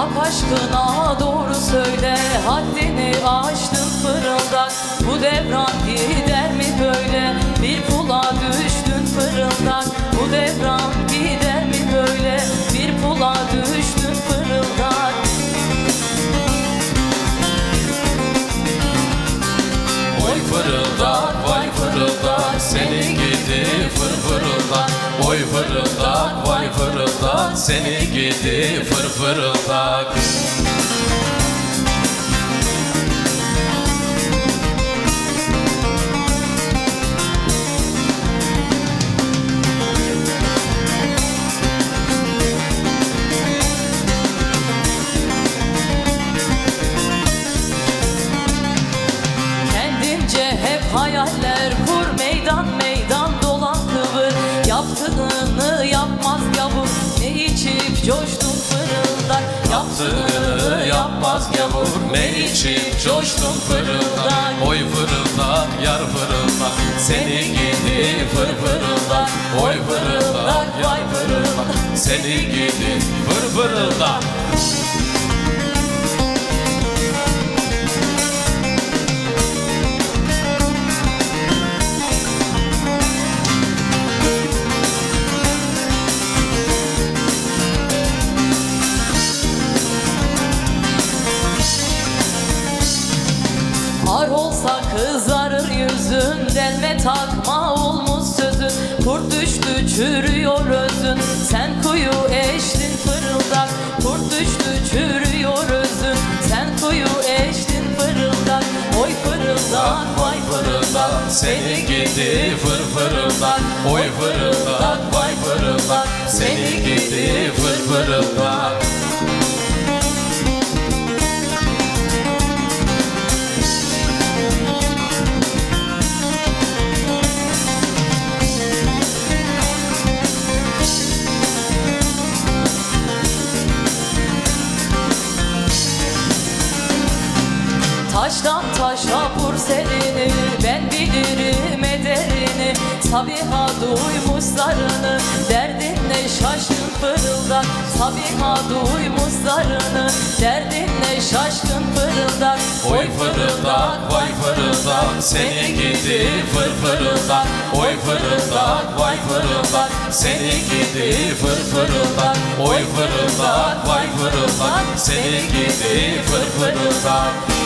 aşkına doğru söyle Haddini aştın fırıldak. Bu devran gider mi böyle? Bir pula düştün fırıldak. Bu devran gider mi böyle? Bir pula düştün fırıldak. Oy fırıldak, vay fırıldak Seni gidi fır fırıldak. Oy fırıldak, vay fırıldak Seni gidi fır fırıldak Kendince hep hayaller kur Ne içip coştun fırıldak Oy fırıldak, yar fırıldak Seni gidi fır fırıldak Oy fırıldak, yar fırıldak Seni gidi fır fırıldak Ar olsa kızarır yüzün Delme takma olmuş sözün. Kurt düştü çürüyor özün. Sen kuyu eştin fırıldak. Kurt düştü çürüyor özün. Sen kuyu eştin fırıldak. Oy fırıldak vay fırıldak. Seni gidi fır fırıldak. Oy fırıldak vay fırıldak. Seni gidi fır fırıldak Taştan taşa vur selini Ben bilirim ederini. Sabiha duymuş zarını Derdinle şaşkın fırıldak Sabiha duymuş zarını Derdinle şaşkın fırıldak Oy fırıldak vay fırıldak. Seni gidi fır fırıldak. Oy fırıldak vay fırıldak. Seni gidi fır fırıldak. Oy fırıldak vay fırıldak. Seni gidi fır fırıldak